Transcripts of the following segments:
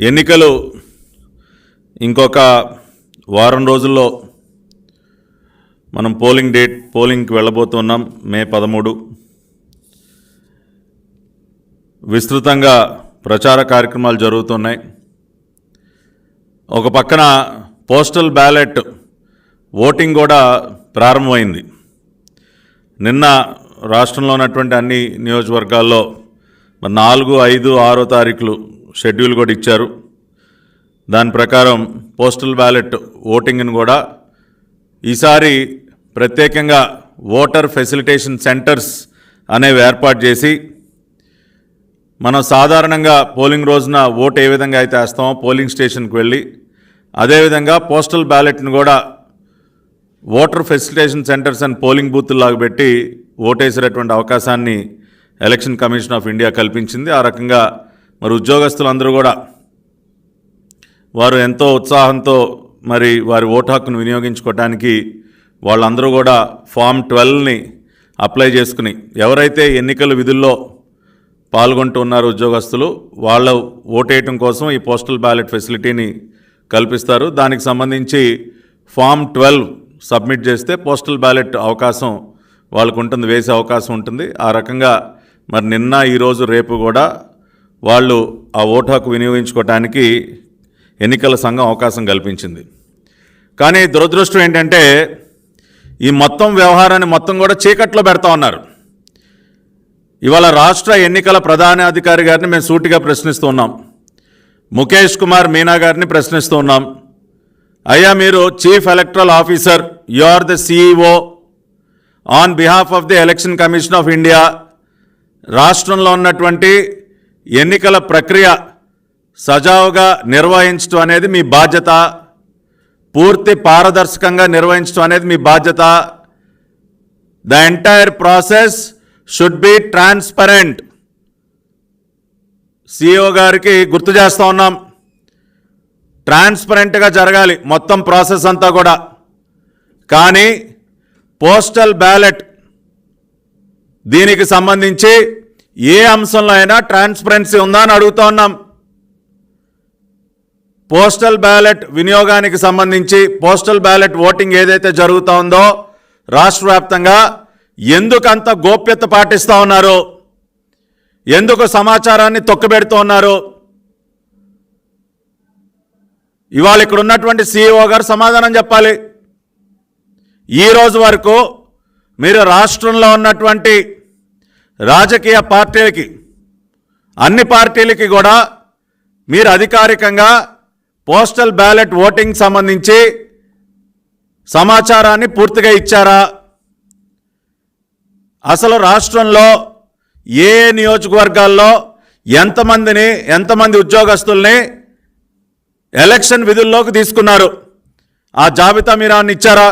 ఎన్నికలు ఇంకొక వారం రోజుల్లో మనం పోలింగ్ డేట్ పోలింగ్కి వెళ్ళబోతున్నాం మే పదమూడు. విస్తృతంగా ప్రచార కార్యక్రమాలు జరుగుతున్నాయి. ఒక పక్కన పోస్టల్ బ్యాలెట్ ఓటింగ్ కూడా ప్రారంభమైంది. నిన్న రాష్ట్రంలో ఉన్నటువంటి అన్ని నియోజకవర్గాల్లో నాలుగు ఐదు ఆరో తారీఖులు షెడ్యూల్ కూడా ఇచ్చారు. దాని ప్రకారం పోస్టల్ బ్యాలెట్ ఓటింగ్ని కూడా ఈసారి ప్రత్యేకంగా ఓటర్ ఫెసిలిటేషన్ సెంటర్స్ అనేవి ఏర్పాటు చేసి మనం సాధారణంగా పోలింగ్ రోజున ఓటు ఏ విధంగా అయితే వేస్తామో పోలింగ్ స్టేషన్కి వెళ్ళి అదేవిధంగా పోస్టల్ బ్యాలెట్ను కూడా voter facilitation centers and polling బూత్లాగా పెట్టి ఓటేసేటటువంటి అవకాశాన్ని ఎలక్షన్ కమిషన్ ఆఫ్ ఇండియా కల్పించింది. ఆ రకంగా మరి ఉద్యోగస్తులందరూ కూడా వారు ఎంతో ఉత్సాహంతో మరి వారి ఓటు హక్కును వినియోగించుకోవడానికి వాళ్ళందరూ కూడా ఫామ్ ట్వెల్వ్ని అప్లై చేసుకుని ఎవరైతే ఎన్నికల విధుల్లో పాల్గొంటున్నారు ఉద్యోగస్తులు వాళ్ళ ఓటేయటం కోసం ఈ పోస్టల్ బ్యాలెట్ ఫెసిలిటీని కల్పిస్తారు. దానికి సంబంధించి ఫామ్ ట్వెల్వ్ సబ్మిట్ చేస్తే పోస్టల్ బ్యాలెట్ అవకాశం వాళ్ళకు ఉంటుంది వేసే అవకాశం ఉంటుంది. ఆ రకంగా మరి నిన్న ఈరోజు రేపు కూడా వాళ్ళు ఆ ఓటు హక్కు వినియోగించుకోవటానికి ఎన్నికల సంఘం అవకాశం కల్పించింది. కానీ దురదృష్టం ఏంటంటే ఈ మొత్తం వ్యవహారాన్ని మొత్తం కూడా చీకట్లో పెడతా ఉన్నారు. ఇవాళ రాష్ట్ర ఎన్నికల ప్రధాన అధికారి గారిని మేము సూటిగా ప్రశ్నిస్తూ ఉన్నాం. ముఖేష్ కుమార్ మీనా గారిని ప్రశ్నిస్తూ ఉన్నాం. అయ్యా మీరు chief electoral officer you are the CEO on behalf of the Election Commission of India రాష్ట్రంలో ఉన్నటువంటి ఎన్నికల ప్రక్రియ సజావుగా నిర్వహించడం అనేది మీ బాధ్యత పూర్తి పారదర్శకంగా నిర్వహించడం అనేది మీ బాధ్యత. The entire process should be transparent CEO గారికి గుర్తు చేస్తూ ఉన్నాం. ట్రాన్స్పరెంట్గా జరగాలి మొత్తం ప్రాసెస్ అంతా కూడా. కానీ పోస్టల్ బ్యాలెట్ దీనికి సంబంధించి ఏ అంశంలో అయినా ట్రాన్స్పరెన్సీ ఉందా అని అడుగుతా ఉన్నాం. పోస్టల్ బ్యాలెట్ వినియోగానికి సంబంధించి పోస్టల్ బ్యాలెట్ ఓటింగ్ ఏదైతే జరుగుతూ ఉందో రాష్ట్ర వ్యాప్తంగా ఎందుకంత గోప్యత పాటిస్తూ ఉన్నారు? ఎందుకు సమాచారాన్ని తొక్కబెడుతూ ఉన్నారు? ఇవాళ ఇక్కడ ఉన్నటువంటి సీఈఓ గారు సమాధానం చెప్పాలి. ఈ రోజు వరకు మీరు రాష్ట్రంలో ఉన్నటువంటి రాజకీయ పార్టీలకి అన్ని పార్టీలకి కూడా మీరు అధికారికంగా పోస్టల్ బ్యాలెట్ ఓటింగ్ సంబంధించి సమాచారాన్ని పూర్తిగా ఇచ్చారా? అసలు రాష్ట్రంలో ఏ నియోజకవర్గాల్లో ఎంతమందిని ఎంతమంది ఉద్యోగస్తుల్ని ఎలక్షన్ విధుల్లోకి తీసుకున్నారు? ఆ జాబితా మీరు ఆయన ఇచ్చారా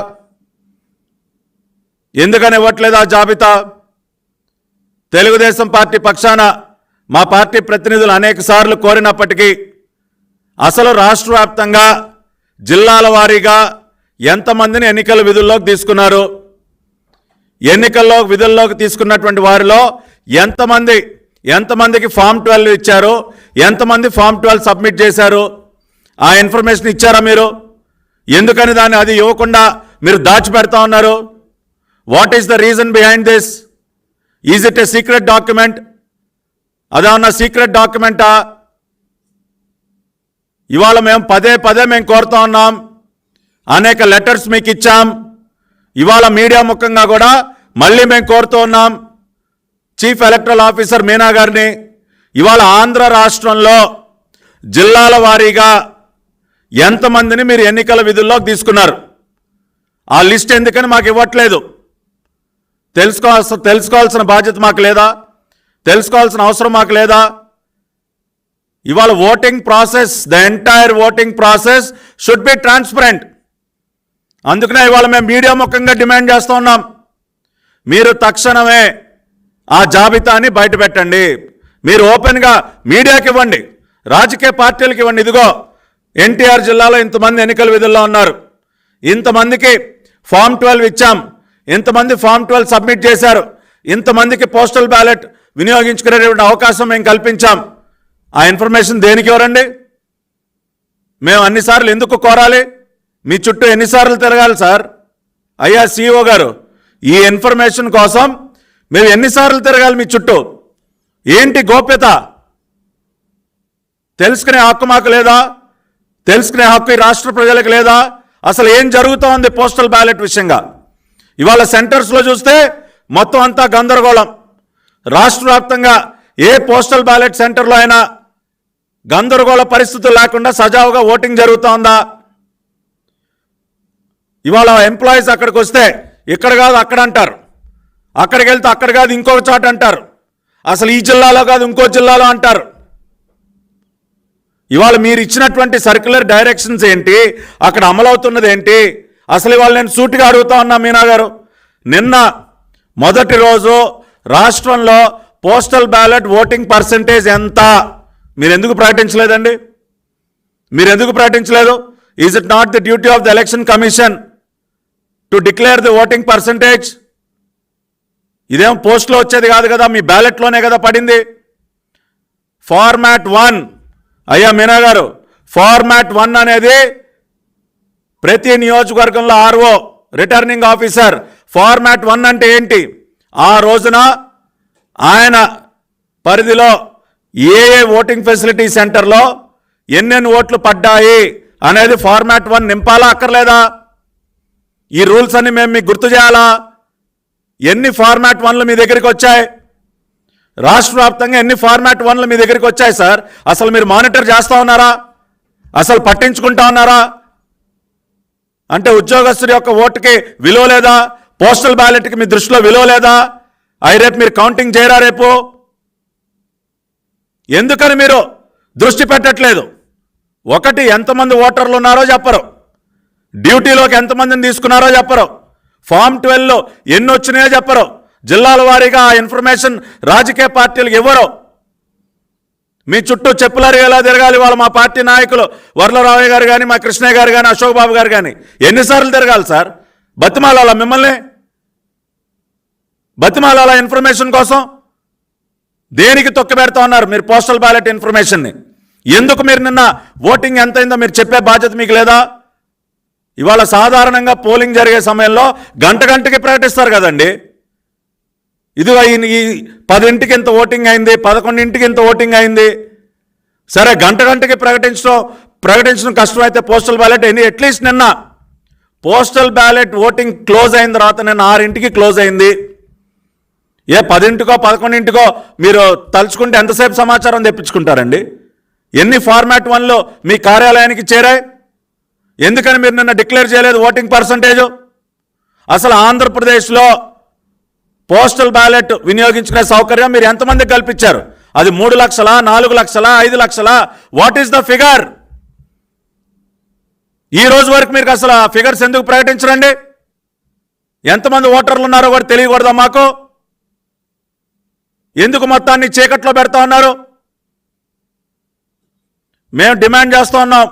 ఎందుకని ఇవ్వట్లేదు ఆ జాబితా? తెలుగుదేశం పార్టీ పక్షాన మా పార్టీ ప్రతినిధులు అనేక సార్లు కోరినప్పటికీ అసలు రాష్ట్ర వ్యాప్తంగా జిల్లాల వారీగా ఎంతమందిని ఎన్నికల విధుల్లోకి తీసుకున్నారు? ఎన్నికల్లో విధుల్లోకి తీసుకున్నటువంటి వారిలో ఎంతమంది ఎంతమందికి ఫామ్ ట్వెల్వ్ ఇచ్చారు? ఎంతమంది ఫామ్ ట్వెల్వ్ సబ్మిట్ చేశారు? ఆ ఇన్ఫర్మేషన్ ఇచ్చారా మీరు? ఎందుకని దాన్ని అది ఇవ్వకుండా మీరు దాచిపెడతా ఉన్నారు? What is the reason behind this? Is it a secret document అదేమన్నా సీక్రెట్ డాక్యుమెంటా ఇవాళ మేము పదే పదే మేము కోరుతా ఉన్నాం. అనేక లెటర్స్ మీకు ఇచ్చాం. ఇవాళ మీడియా ముఖంగా కూడా మళ్ళీ మేము కోరుతూ ఉన్నాం. చీఫ్ ఎలక్టరల్ ఆఫీసర్ మీనా గారిని. ఇవాళ ఆంధ్ర రాష్ట్రంలో జిల్లాల వారీగా ఎంతమందిని మీరు ఎన్నికల విధుల్లోకి తీసుకున్నారు? ఆ లిస్ట్ ఎందుకని మాకు ఇవ్వట్లేదు? తెలుసుకోవాల్సిన తెలుసుకోవాల్సిన బాధ్యత మాకు లేదా? తెలుసుకోవాల్సిన అవసరం మాకు లేదా? ఇవాళ voting process the entire voting process should be transparent. అందుకనే ఇవాళ మేము మీడియా ముఖంగా డిమాండ్ చేస్తూ ఉన్నాం. మీరు తక్షణమే ఆ జాబితాని బయటపెట్టండి మీరు ఓపెన్గా మీడియాకి ఇవ్వండి. రాజకీయ పార్టీలకు ఇవ్వండి. ఇదిగో ఎన్టీఆర్ జిల్లాలో ఇంతమంది ఎన్నికల విధుల్లో ఉన్నారు. ఇంతమందికి ఫామ్ ట్వెల్వ్ ఇచ్చాం. ఇంతమంది ఫామ్ ట్వెల్వ్ సబ్మిట్ చేశారు. ఇంతమందికి పోస్టల్ బ్యాలెట్ వినియోగించుకునేటువంటి అవకాశం మేము కల్పించాం. ఆ ఇన్ఫర్మేషన్ దేనికి ఎవరండి మేము అన్నిసార్లు ఎందుకు కోరాలి? మీ చుట్టూ ఎన్నిసార్లు తిరగాలి సార్? అయ్యా సిఇఓ గారు ఈ ఇన్ఫర్మేషన్ కోసం మేము ఎన్నిసార్లు తిరగాలి మీ చుట్టూ? ఏంటి గోప్యత? తెలుసుకునే హక్కు మాకు లేదా? తెలుసుకునే హక్కు ఈ రాష్ట్ర ప్రజలకు లేదా? అసలు ఏం జరుగుతోంది పోస్టల్ బ్యాలెట్ విషయంగా? ఇవాళ సెంటర్స్లో చూస్తే మొత్తం అంతా గందరగోళం. రాష్ట్ర వ్యాప్తంగా ఏ పోస్టల్ బ్యాలెట్ సెంటర్లో అయినా గందరగోళ పరిస్థితులు లేకుండా సజావుగా ఓటింగ్ జరుగుతోందా ఇవాళ ఎంప్లాయీస్ అక్కడికి వస్తే ఇక్కడ కాదు అక్కడ అంటారు. అక్కడికి వెళ్తే అక్కడ కాదు ఇంకొక చోట అంటారు. అసలు ఈ జిల్లాలో కాదు ఇంకో జిల్లాలో అంటారు. ఇవాళ మీరు ఇచ్చినటువంటి సర్క్యులర్ డైరెక్షన్స్ ఏంటి? అక్కడ అమలవుతున్నది ఏంటి? అసలు ఇవాళ నేను సూటిగా అడుగుతా ఉన్నా మీనా గారు. నిన్న మొదటి రోజు రాష్ట్రంలో పోస్టల్ బ్యాలెట్ ఓటింగ్ పర్సంటేజ్ ఎంత? మీరు ఎందుకు ప్రకటించలేదండి? మీరు ఎందుకు ప్రకటించలేదు? Is it not the duty of the Election Commission to declare the voting percentage ఇదేం పోస్ట్లో వచ్చేది కాదు కదా మీ బ్యాలెట్లోనే కదా పడింది. ఫార్మాట్ వన్ అయ్యా మీనా గారు ఫార్మాట్ వన్ అనేది ప్రతి నియోజకవర్గంలో RO returning officer format one అంటే ఏంటి? ఆ రోజున ఆయన పరిధిలో ఏ ఏ ఓటింగ్ ఫెసిలిటీ సెంటర్లో ఎన్నెన్ని ఓట్లు పడ్డాయి అనేది ఫార్మాట్ వన్ నింపాలా అక్కర్లేదా? ఈ రూల్స్ అన్ని మేము మీకు గుర్తు చేయాలా? ఎన్ని ఫార్మాట్ వన్లు మీ దగ్గరికి వచ్చాయి? రాష్ట్ర వ్యాప్తంగా ఎన్ని ఫార్మాట్ వన్లు మీ దగ్గరికి వచ్చాయి సార్? అసలు మీరు మానిటర్ చేస్తా ఉన్నారా? అసలు పట్టించుకుంటా ఉన్నారా? అంటే ఉద్యోగస్తుడి యొక్క ఓటుకి విలువ లేదా? పోస్టల్ బ్యాలెట్కి మీ దృష్టిలో విలువ లేదా? అవి రేపు మీరు కౌంటింగ్ చేయరా రేపు? ఎందుకని మీరు దృష్టి పెట్టట్లేదు? ఒకటి ఎంతమంది ఓటర్లు ఉన్నారో చెప్పరు. డ్యూటీలోకి ఎంతమందిని తీసుకున్నారో చెప్పరు. ఫామ్ ట్వెల్వ్లో ఎన్ని వచ్చినాయో చెప్పరు. జిల్లాల వారీగా ఆ ఇన్ఫర్మేషన్ రాజకీయ పార్టీలకు ఇవ్వరు. మీ చుట్టూ చెప్పులారి ఎలా తిరగాలి వాళ్ళు మా పార్టీ నాయకులు? వరలరావయ్య గారు కానీ మా కృష్ణయ్య గారు కానీ అశోక్ బాబు గారు కానీ ఎన్నిసార్లు తిరగాలి సార్? బతిమాలాల మిమ్మల్ని? బతిమాలాల ఇన్ఫర్మేషన్ కోసం? దేనికి తొక్కబెడతా ఉన్నారు మీరు పోస్టల్ బ్యాలెట్ ఇన్ఫర్మేషన్ని? ఎందుకు మీరు నిన్న ఓటింగ్ ఎంతైందో మీరు చెప్పే బాధ్యత మీకు లేదా? ఇవాళ సాధారణంగా పోలింగ్ జరిగే సమయంలో గంట గంటకి ప్రకటిస్తారు కదండి. ఇదిగో ఈ- ఈ పదింటికి ఇంత ఓటింగ్ అయింది పదకొండింటికి ఇంత ఓటింగ్ అయింది. సరే గంట గంటకి ప్రకటించడం ప్రకటించడం కష్టమైతే పోస్టల్ బ్యాలెట్ అయింది అట్లీస్ట్ నిన్న పోస్టల్ బ్యాలెట్ ఓటింగ్ క్లోజ్ అయిన తర్వాత నిన్న ఆరింటికి క్లోజ్ అయింది. ఏ పదింటికో పదకొండింటికో మీరు తలుచుకుంటే ఎంతసేపు సమాచారం తెప్పించుకుంటారండి? ఎన్ని ఫార్మాట్ వన్లు మీ కార్యాలయానికి చేరాయి? ఎందుకని మీరు నిన్న డిక్లేర్ చేయలేదు ఓటింగ్ పర్సంటేజు? అసలు ఆంధ్రప్రదేశ్లో పోస్టల్ బ్యాలెట్ వినియోగించుకునే సౌకర్యం మీరు ఎంతమందికి కల్పించారు? అది మూడు లక్షల నాలుగు లక్షల ఐదు లక్షల? వాట్ ఈస్ ద ఫిగర్ ఈ రోజు వరకు మీరు అసలు ఆ ఫిగర్స్ ఎందుకు ప్రకటించరండి? ఎంతమంది ఓటర్లు ఉన్నారో కూడా తెలియకూడదా మాకు? ఎందుకు మొత్తాన్ని చీకట్లో పెడతా ఉన్నారు? మేము డిమాండ్ చేస్తూ ఉన్నాం.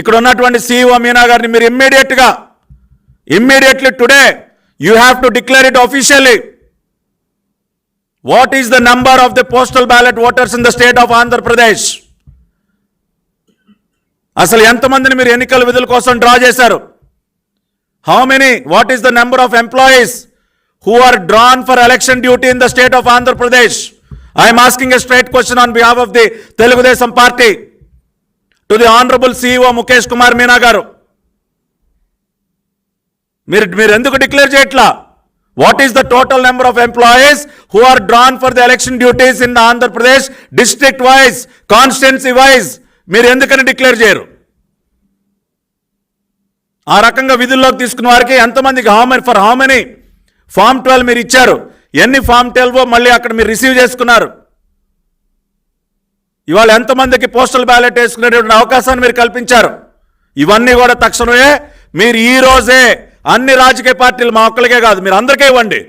ఇక్కడ ఉన్నటువంటి సీఈఓ మీనా గారిని మీరు ఇమ్మీడియట్గా immediately today you have to declare it officially what is the number of the postal ballot voters in the state of Andhra Pradesh అసలు ఎంతమందిని మీరు ఎన్నికల విధుల కోసం డ్రా చేశారు? How many what is the number of employees who are drawn for election duty in the state of Andhra Pradesh I'm asking a straight question on behalf of the Telugu Desam party to the honourable CEO Mukesh Kumar Meena గారు మీరు మీరు ఎందుకు declare చేయట్లా? What is the total number of employees who are drawn for the election duties in the Andhra Pradesh district wise constituency wise మీరు ఎందుకని declare చేయరు? ఆ రకంగా విధుల్లోకి తీసుకున్న వారికి ఎంతమందికి how many for how many form twelve మీరు ఇచ్చారు. ఎన్ని ఫామ్ ట్వెల్వో మళ్ళీ అక్కడ మీరు రిసీవ్ చేసుకున్నారు? ఇవాళ ఎంతమందికి పోస్టల్ బ్యాలెట్ వేసుకునేటువంటి అవకాశాన్ని మీరు కల్పించారు? ఇవన్నీ కూడా తక్షణమే మీరు ఈ రోజే అన్ని రాజకీయ పార్టీలు మా ఒక్కరికే కాదు మీరు అందరికీ ఇవ్వండి.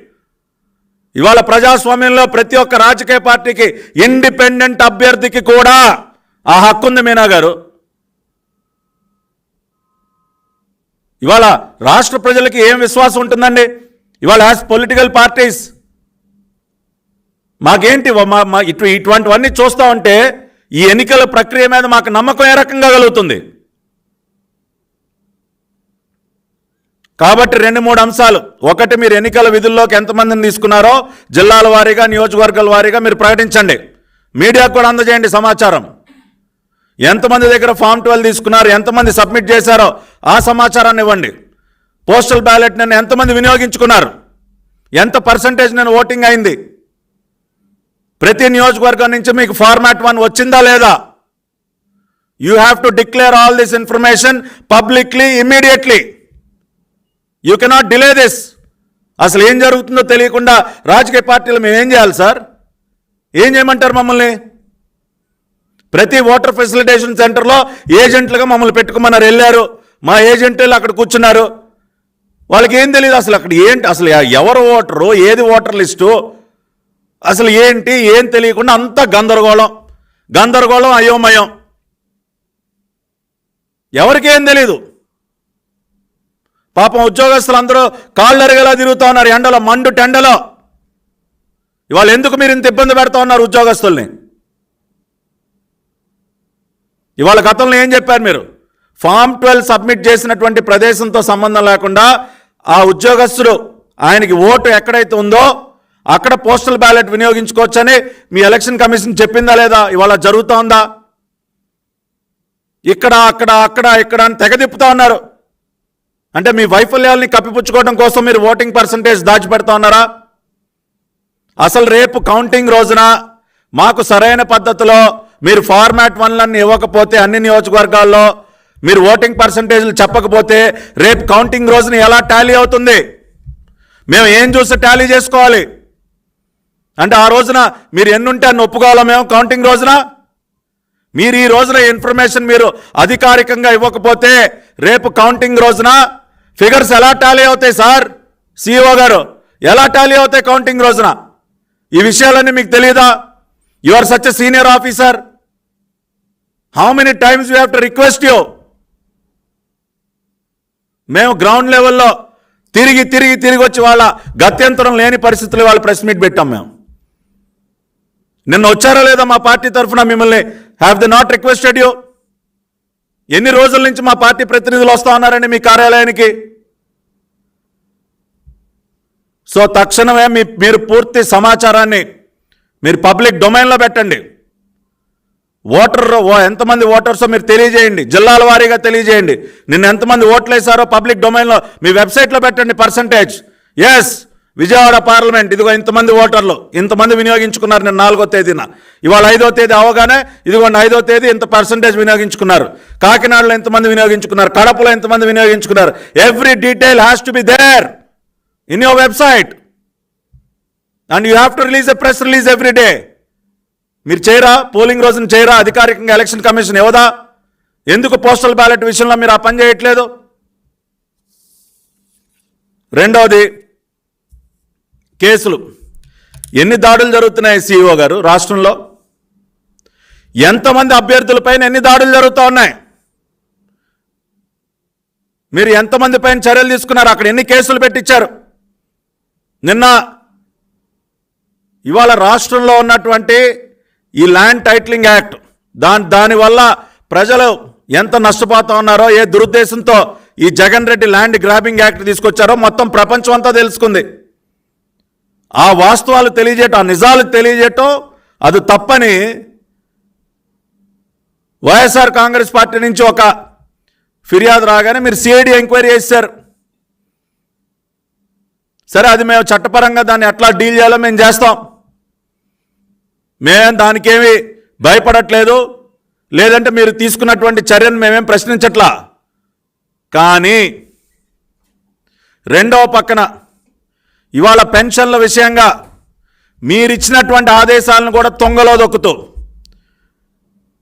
ఇవాళ ప్రజాస్వామ్యంలో ప్రతి ఒక్క రాజకీయ పార్టీకి ఇండిపెండెంట్ అభ్యర్థికి కూడా ఆ హక్కు ఉంది మీనా గారు. ఇవాళ రాష్ట్ర ప్రజలకి ఏం విశ్వాసం ఉంటుందండి? ఇవాళ యాజ్ పొలిటికల్ పార్టీస్ మాకేంటి మా ఇటు ఇటువంటివన్నీ చూస్తూ ఉంటే ఈ ఎన్నికల ప్రక్రియ మీద మాకు నమ్మకం ఏ రకంగా కలుగుతుంది? కాబట్టి రెండు మూడు అంశాలు. ఒకటి మీరు ఎన్నికల విధుల్లోకి ఎంతమందిని తీసుకున్నారో జిల్లాల వారీగా నియోజకవర్గాల వారీగా మీరు ప్రకటించండి. మీడియాకు కూడా అందజేయండి సమాచారం. ఎంతమంది దగ్గర ఫామ్ ట్వెల్వ్ తీసుకున్నారు ఎంతమంది సబ్మిట్ చేశారో ఆ సమాచారాన్ని ఇవ్వండి. పోస్టల్ బ్యాలెట్ నేను ఎంతమంది వినియోగించుకున్నారు? ఎంత పర్సంటేజ్ నేను ఓటింగ్ అయింది? ప్రతి నియోజకవర్గం నుంచి మీకు ఫార్మాట్ వన్ వచ్చిందా లేదా? You have to declare all this information publicly immediately you cannot delay this అసలు ఏం జరుగుతుందో తెలియకుండా రాజకీయ పార్టీలు మేము ఏం చేయాలి సార్? ఏం చేయమంటారు మమ్మల్ని? ప్రతి ఓటర్ ఫెసిలిటేషన్ సెంటర్లో ఏజెంట్లుగా మమ్మల్ని పెట్టుకోమన్నారు వెళ్ళారు. మా ఏజెంట్లు అక్కడ కూర్చున్నారు. వాళ్ళకి ఏం తెలియదు అసలు అక్కడ ఏంటి? అసలు ఎవరు ఓటరు? ఏది ఓటర్ లిస్టు? అసలు ఏంటి? ఏం తెలియకుండా అంతా గందరగోళం. గందరగోళం అయోమయం. ఎవరికి ఏం తెలీదు? పాపం ఉద్యోగస్తులు అందరూ కాళ్ళరిగేలా తిరుగుతూ ఉన్నారు ఎండలో మండు టెండలో. ఇవాళ ఎందుకు మీరు ఇంత ఇబ్బంది పెడతా ఉన్నారు ఉద్యోగస్తుల్ని? ఇవాళ గతంలో ఏం చెప్పారు మీరు? ఫామ్ ట్వెల్వ్ సబ్మిట్ చేసినటువంటి ప్రదేశంతో సంబంధం లేకుండా ఆ ఉద్యోగస్తుడు ఆయనకి ఓటు ఎక్కడైతే ఉందో అక్కడ పోస్టల్ బ్యాలెట్ వినియోగించుకోవచ్చని మీ ఎలక్షన్ కమిషన్ చెప్పిందా లేదా? ఇవాళ జరుగుతోందా ఇక్కడ అక్కడ అక్కడ ఇక్కడ అని తెగదిప్పుతా ఉన్నారు. అంటే మీ వైఫల్యాల్ని కప్పిపుచ్చుకోవడం కోసం మీరు ఓటింగ్ పర్సంటేజ్ దాచిపెడతా ఉన్నారా? అసలు రేపు కౌంటింగ్ రోజున మాకు సరైన పద్ధతిలో మీరు ఫార్మాట్ వన్లన్నీ ఇవ్వకపోతే అన్ని నియోజకవర్గాల్లో మీరు ఓటింగ్ పర్సంటేజ్లు చెప్పకపోతే రేపు కౌంటింగ్ రోజున ఎలా టాలీ అవుతుంది? మేము ఏం చూసి టాలీ చేసుకోవాలి? అంటే ఆ రోజున మీరు ఎన్నుంటే అన్ని ఒప్పుకోవాలా మేము కౌంటింగ్ రోజున? మీరు ఈ రోజున ఇన్ఫర్మేషన్ మీరు అధికారికంగా ఇవ్వకపోతే రేపు కౌంటింగ్ రోజున ఫిగర్స్ ఎలా టాలీ అవుతాయి సార్? సిఇఓ గారు ఎలా టాలీ అవుతాయి కౌంటింగ్ రోజున? ఈ విషయాలన్నీ మీకు తెలియదా you are such a senior officer how many times you have to request you మేము గ్రౌండ్ లెవెల్లో తిరిగి తిరిగి తిరిగి వచ్చి వాళ్ళ గత్యంతరం లేని పరిస్థితులు వాళ్ళ ప్రెస్ మీట్ పెట్టాం మేము. నిన్న వచ్చారా లేదా మా పార్టీ తరఫున మిమ్మల్ని? Have the not requested you ఎన్ని రోజుల నుంచి మా పార్టీ ప్రతినిధులు వస్తూ ఉన్నారండి మీ కార్యాలయానికి? సో తక్షణమే మీ మీరు పూర్తి సమాచారాన్ని మీరు పబ్లిక్ డొమైన్లో పెట్టండి. ఓటర్ ఎంతమంది ఓటర్సో మీరు తెలియజేయండి. జిల్లాల వారీగా తెలియజేయండి. నిన్న ఎంతమంది ఓట్లు వేశారో పబ్లిక్ డొమైన్లో మీ వెబ్సైట్లో పెట్టండి పర్సంటేజ్. ఎస్ విజయవాడ పార్లమెంట్ ఇదిగో ఇంతమంది ఓటర్లు ఇంతమంది వినియోగించుకున్నారు నేను నాలుగో తేదీన. ఇవాళ ఐదో తేదీ అవగానే ఇదిగోండి ఐదో తేదీ ఇంత పర్సంటేజ్ వినియోగించుకున్నారు. కాకినాడలో ఎంతమంది వినియోగించుకున్నారు కడపలో ఎంతమంది వినియోగించుకున్నారు. Every detail has to be there in your website and you have to release a press release every day మీరు చేయరా? పోలింగ్ రోజున చేయరా? అధికారికంగా ఎలక్షన్ కమిషన్ ఇవ్వదా ఎందుకు పోస్టల్ బ్యాలెట్ విషయంలో మీరు ఆ పని చేయట్లేదు? రెండవది కేసులు. ఎన్ని దాడులు జరుగుతున్నాయి సిఇఓ గారు రాష్ట్రంలో? ఎంతమంది అభ్యర్థులపైన ఎన్ని దాడులు జరుగుతూ ఉన్నాయి? మీరు ఎంతమంది పైన చర్యలు తీసుకున్నారు? అక్కడ ఎన్ని కేసులు పెట్టించారు? నిన్న ఇవాళ రాష్ట్రంలో ఉన్నటువంటి ఈ ల్యాండ్ టైటిలింగ్ యాక్ట్ దాని దానివల్ల ప్రజలు ఎంత నష్టపోతా ఉన్నారో ఏ దురుద్దేశంతో ఈ Jagan Reddy land grabbing act తీసుకొచ్చారో మొత్తం ప్రపంచం అంతా తెలుసుకుంది. ఆ వాస్తవాలు తెలియజేయటం ఆ నిజాలు తెలియజేయటం అది తప్పని వైఎస్ఆర్ కాంగ్రెస్ పార్టీ నుంచి ఒక ఫిర్యాదు రాగానే మీరు సిఐడి ఎంక్వైరీ చేశారు. సరే అది మేము చట్టపరంగా దాన్ని ఎట్లా డీల్ చేయాలో మేము చేస్తాం. మేమేం దానికేమి భయపడట్లేదు. లేదంటే మీరు తీసుకున్నటువంటి చర్యను మేమేం ప్రశ్నించట్లా. కానీ రెండవ పక్కన ఇవాళ పెన్షన్ల విషయంగా మీరిచ్చినటువంటి ఆదేశాలను కూడా తొంగలో దొక్కుతూ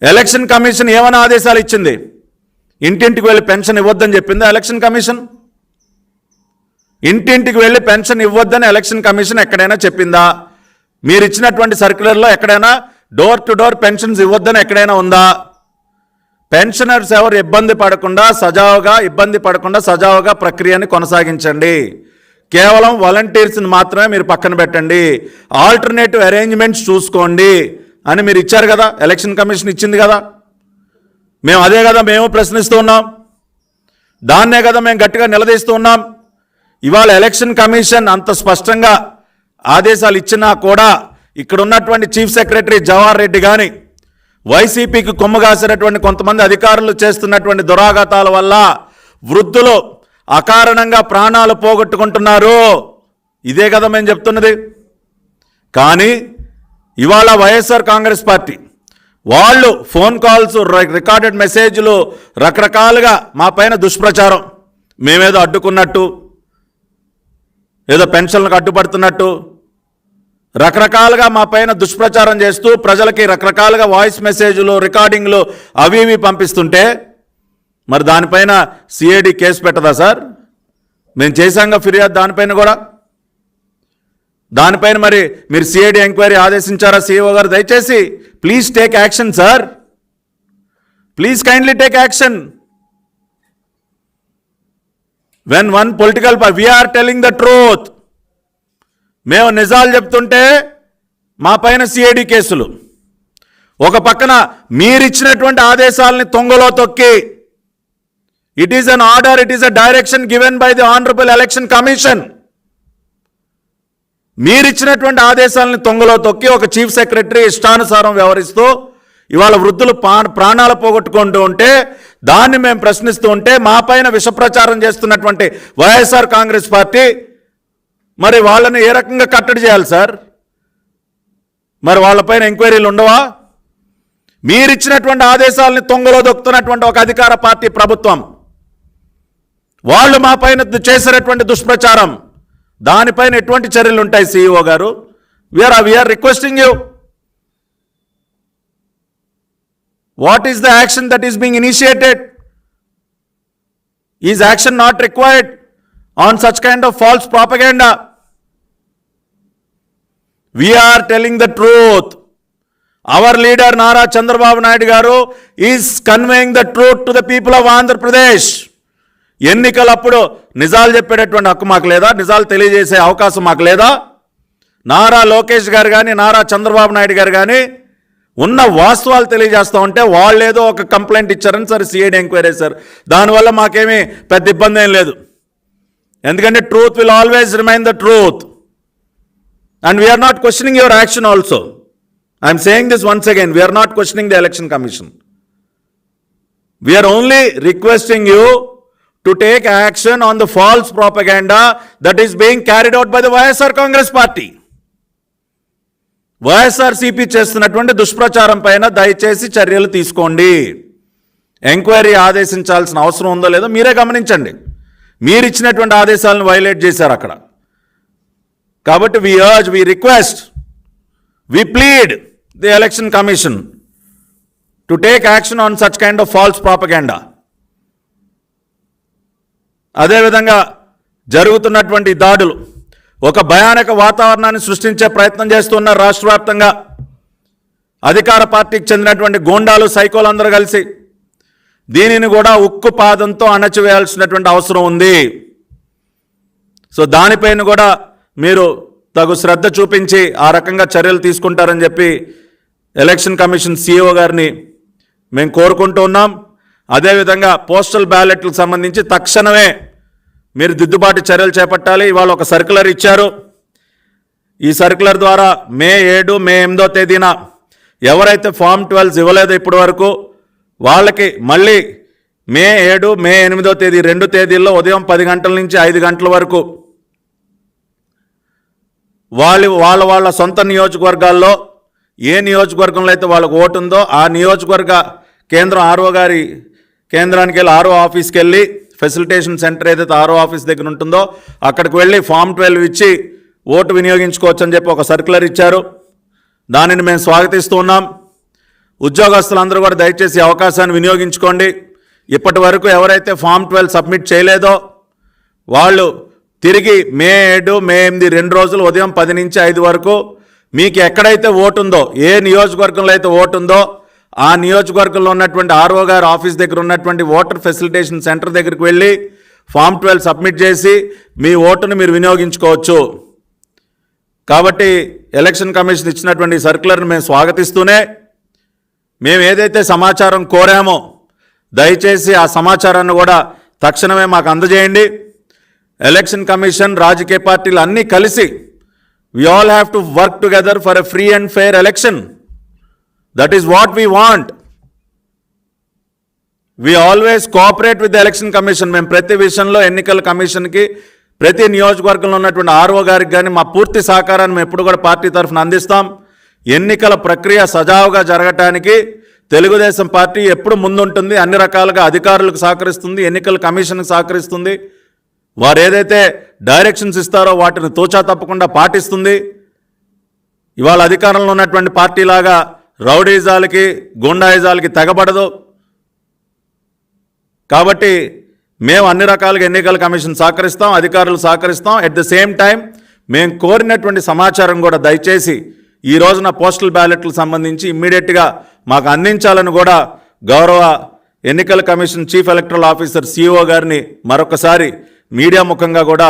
ఎలక్షన్ కమిషన్ ఏమైనా ఆదేశాలు ఇచ్చింది? ఇంటింటికి వెళ్ళి పెన్షన్ ఇవ్వద్దని చెప్పిందా ఎలక్షన్ కమిషన్? ఇంటింటికి వెళ్ళి పెన్షన్ ఇవ్వద్దని ఎలక్షన్ కమిషన్ ఎక్కడైనా చెప్పిందా? మీరు ఇచ్చినటువంటి సర్క్యులర్లో ఎక్కడైనా డోర్ టు డోర్ పెన్షన్స్ ఇవ్వద్దని ఎక్కడైనా ఉందా? పెన్షనర్స్ ఎవరు ఇబ్బంది పడకుండా సజావుగా ఇబ్బంది పడకుండా సజావుగా ప్రక్రియని కొనసాగించండి. కేవలం వాలంటీర్స్ని మాత్రమే మీరు పక్కన పెట్టండి. ఆల్టర్నేటివ్ అరేంజ్మెంట్స్ చూసుకోండి అని మీరు ఇచ్చారు కదా ఎలక్షన్ కమిషన్ ఇచ్చింది కదా. మేము అదే కదా మేము ప్రశ్నిస్తూ ఉన్నాం. దాన్నే కదా మేము గట్టిగా నిలదీస్తూ ఉన్నాం. ఇవాళ ఎలక్షన్ కమిషన్ అంత స్పష్టంగా ఆదేశాలు ఇచ్చినా కూడా ఇక్కడ ఉన్నటువంటి చీఫ్ సెక్రటరీ జవహర్ రెడ్డి కానీ వైసీపీకి కొమ్ము కాసినటువంటి కొంతమంది అధికారులు చేస్తున్నటువంటి దురాఘాతాల వల్ల వృద్ధులు అకారణంగా ప్రాణాలు పోగొట్టుకుంటున్నారు. ఇదే కదా మేము చెప్తున్నది. కానీ ఇవాళ వైఎస్ఆర్ కాంగ్రెస్ పార్టీ వాళ్ళు ఫోన్ కాల్స్ రి- రికార్డెడ్ మెసేజ్లు రకరకాలుగా మా పైన దుష్ప్రచారం. మేమేదో అడ్డుకున్నట్టు ఏదో పెన్షన్లకు అడ్డుపడుతున్నట్టు రకరకాలుగా మా పైన దుష్ప్రచారం చేస్తూ ప్రజలకి రకరకాలుగా వాయిస్ మెసేజ్లు రికార్డింగ్లు అవి ఇవి పంపిస్తుంటే మరి దానిపైన సిఐడి కేసు పెట్టదా సార్? మేము చేశాంగా ఫిర్యాదు దానిపైన కూడా? దానిపైన మరి మీరు సిఐడి ఎంక్వైరీ ఆదేశించారా సిఇఓ గారు? దయచేసి please take action sir. Please kindly take action. When one political we're telling the truth మేము నిజాలు చెప్తుంటే మా పైన సిఐడి కేసులు. ఒక పక్కన మీరిచ్చినటువంటి ఆదేశాలని తొంగలో తొక్కి it is an order it is a direction given by the honourable Election Commission మీరిచ్చినటువంటి ఆదేశాలను తొంగలో తొక్కి ఒక చీఫ్ సెక్రటరీ ఇష్టానుసారం వ్యవహరిస్తూ ఇవాళ వృద్ధులు ప్రాణాలు పోగొట్టుకుంటూ ఉంటే దాన్ని మేము ప్రశ్నిస్తూ ఉంటే మా పైన విషప్రచారం చేస్తున్నటువంటి వైఎస్ఆర్ కాంగ్రెస్ పార్టీ మరి వాళ్ళని ఏ రకంగా కట్టడి చేయాలి సార్? మరి వాళ్ళపైన ఎంక్వైరీలు ఉండవా? మీరిచ్చినటువంటి ఆదేశాలని తొంగలో దొక్కుతున్నటువంటి ఒక అధికార పార్టీ ప్రభుత్వం వాళ్ళు మా పైన చేసినటువంటి దుష్ప్రచారం దానిపైన ఎటువంటి చర్యలు ఉంటాయి సిఇఓ గారు? We're we're requesting you what is the action that is being initiated is action not required on such kind of false propaganda we're telling the truth our leader Nara Chandrababu Naidu గారు is conveying the truth to the people of Andhra Pradesh ఎన్నికలప్పుడు నిజాలు చెప్పేటటువంటి హక్కు మాకు లేదా? నిజాలు తెలియజేసే అవకాశం మాకు లేదా? నారా లోకేష్ గారు కానీ నారా చంద్రబాబు నాయుడు గారు కానీ ఉన్న వాస్తవాలు తెలియజేస్తూ ఉంటే వాళ్ళు ఏదో ఒక కంప్లైంట్ ఇచ్చారని సరే సిఐడి ఎంక్వైరీ సార్ దానివల్ల మాకేమీ పెద్ద ఇబ్బంది ఏం లేదు. ఎందుకంటే truth will always remain the truth. And we're not questioning your action also. I'm saying this once again we're not questioning the Election Commission. We're only requesting you to take action on the false propaganda that is being carried out by the YSR Congress party YSRCP చేస్తున్నటువంటి దుష్ప్రచారం పైన దయచేసి చర్యలు తీసుకోండి. Enquiry ఆదేశించాల్సిన అవసరం ఉందో లేదో మీరే గమనించండి. మీరు ఇచ్చినటువంటి ఆదేశాలను వైలేట్ చేశారు అక్కడ. కాబట్టి we urge we request we plead the Election Commission to take action on such kind of false propaganda అదేవిధంగా జరుగుతున్నటువంటి దాడులు ఒక భయానక వాతావరణాన్ని సృష్టించే ప్రయత్నం చేస్తున్నారు రాష్ట్ర వ్యాప్తంగా అధికార పార్టీకి చెందినటువంటి గోండాలు సైకోలు అందరూ కలిసి దీనిని కూడా ఉక్కు పాదంతో అణచివేయాల్సినటువంటి అవసరం ఉంది. సో దానిపైన కూడా మీరు తగు శ్రద్ధ చూపించి ఆ రకంగా చర్యలు తీసుకుంటారని చెప్పి ఎలక్షన్ కమిషన్ సీఈఓ గారిని మేము కోరుకుంటూ ఉన్నాం. అదేవిధంగా పోస్టల్ బ్యాలెట్లకు సంబంధించి తక్షణమే మీరు దిద్దుబాటు చర్యలు చేపట్టాలి. ఇవాళ ఒక సర్క్యులర్ ఇచ్చారు. ఈ సర్క్యులర్ ద్వారా మే ఏడు మే ఎనిమిదో తేదీన ఎవరైతే ఫామ్ ట్వెల్వ్స్ ఇవ్వలేదో ఇప్పటి వరకు వాళ్ళకి మళ్ళీ మే ఏడు మే ఎనిమిదో తేదీ రెండు తేదీల్లో ఉదయం పది గంటల నుంచి ఐదు గంటల వరకు వాళ్ళు వాళ్ళ వాళ్ళ సొంత నియోజకవర్గాల్లో ఏ నియోజకవర్గంలో అయితే వాళ్ళకు ఓటు ఉందో ఆ నియోజకవర్గ కేంద్రం ఆర్ఓ గారి కేంద్రానికి వెళ్ళి ఆర్ఓ ఆఫీస్కి వెళ్ళి ఫెసిలిటేషన్ సెంటర్ ఏదైతే ఆర్ఓ ఆఫీస్ దగ్గర ఉంటుందో అక్కడికి వెళ్ళి ఫామ్ ట్వెల్వ్ ఇచ్చి ఓటు వినియోగించుకోవచ్చు అని చెప్పి ఒక సర్క్యులర్ ఇచ్చారు. దానిని మేము స్వాగతిస్తూ ఉన్నాం. ఉద్యోగస్తులందరూ కూడా దయచేసి అవకాశాన్ని వినియోగించుకోండి. ఇప్పటి వరకు ఎవరైతే ఫామ్ ట్వెల్వ్ సబ్మిట్ చేయలేదో వాళ్ళు తిరిగి మే ఏడు మే ఎనిమిది రెండు రోజులు ఉదయం పది నుంచి ఐదు వరకు మీకు ఎక్కడైతే ఓటు ఉందో ఏ నియోజకవర్గంలో అయితే ఓటు ఉందో ఆ నియోజకవర్గంలో ఉన్నటువంటి ఆర్ఓ గారు ఆఫీస్ దగ్గర ఉన్నటువంటి ఓటర్ ఫెసిలిటేషన్ సెంటర్ దగ్గరికి వెళ్ళి ఫామ్ ట్వెల్వ్ సబ్మిట్ చేసి మీ ఓటును మీరు వినియోగించుకోవచ్చు. కాబట్టి ఎలక్షన్ కమిషన్ ఇచ్చినటువంటి సర్క్యులర్ని మేము స్వాగతిస్తూనే మేము ఏదైతే సమాచారం కోరామో దయచేసి ఆ సమాచారాన్ని కూడా తక్షణమే మాకు అందజేయండి. ఎలక్షన్ కమిషన్ రాజకీయ పార్టీలు అన్నీ కలిసి we all have to work together for a free and fair election that is what we want we always cooperate with Election Commission మేము ప్రతి విషయంలో ఎన్నికల కమిషన్కి ప్రతి నియోజకవర్గంలో ఉన్నటువంటి ఆర్ఓ గారికి కానీ మా పూర్తి సహకారాన్ని మేము ఎప్పుడు కూడా పార్టీ తరఫున అందిస్తాం. ఎన్నికల ప్రక్రియ సజావుగా జరగటానికి తెలుగుదేశం పార్టీ ఎప్పుడు ముందుంటుంది అన్ని రకాలుగా అధికారులకు సహకరిస్తుంది ఎన్నికల కమిషన్కి సహకరిస్తుంది. వారు ఏదైతే డైరెక్షన్స్ ఇస్తారో వాటిని తోచా తప్పకుండా పాటిస్తుంది. ఇవాళ అధికారంలో ఉన్నటువంటి పార్టీలాగా రౌడీజాలకి గుండాయిజాలకి తెగబడదు. కాబట్టి మేము అన్ని రకాలుగా ఎన్నికల కమిషన్ సహకరిస్తాం అధికారులు సహకరిస్తాం. ఎట్ ద సేమ్ టైం మేము కోరినటువంటి సమాచారం కూడా దయచేసి ఈ రోజున పోస్టల్ బ్యాలెట్లకు సంబంధించి ఇమ్మీడియట్గా మాకు అందించాలని కూడా గౌరవ ఎన్నికల commission chief electoral officer CEO గారిని మరొకసారి మీడియా ముఖంగా కూడా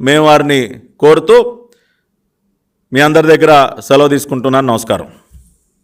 మేము వారిని కోరుతూ మీ అందరి దగ్గర సెలవు తీసుకుంటున్నాను. నమస్కారం.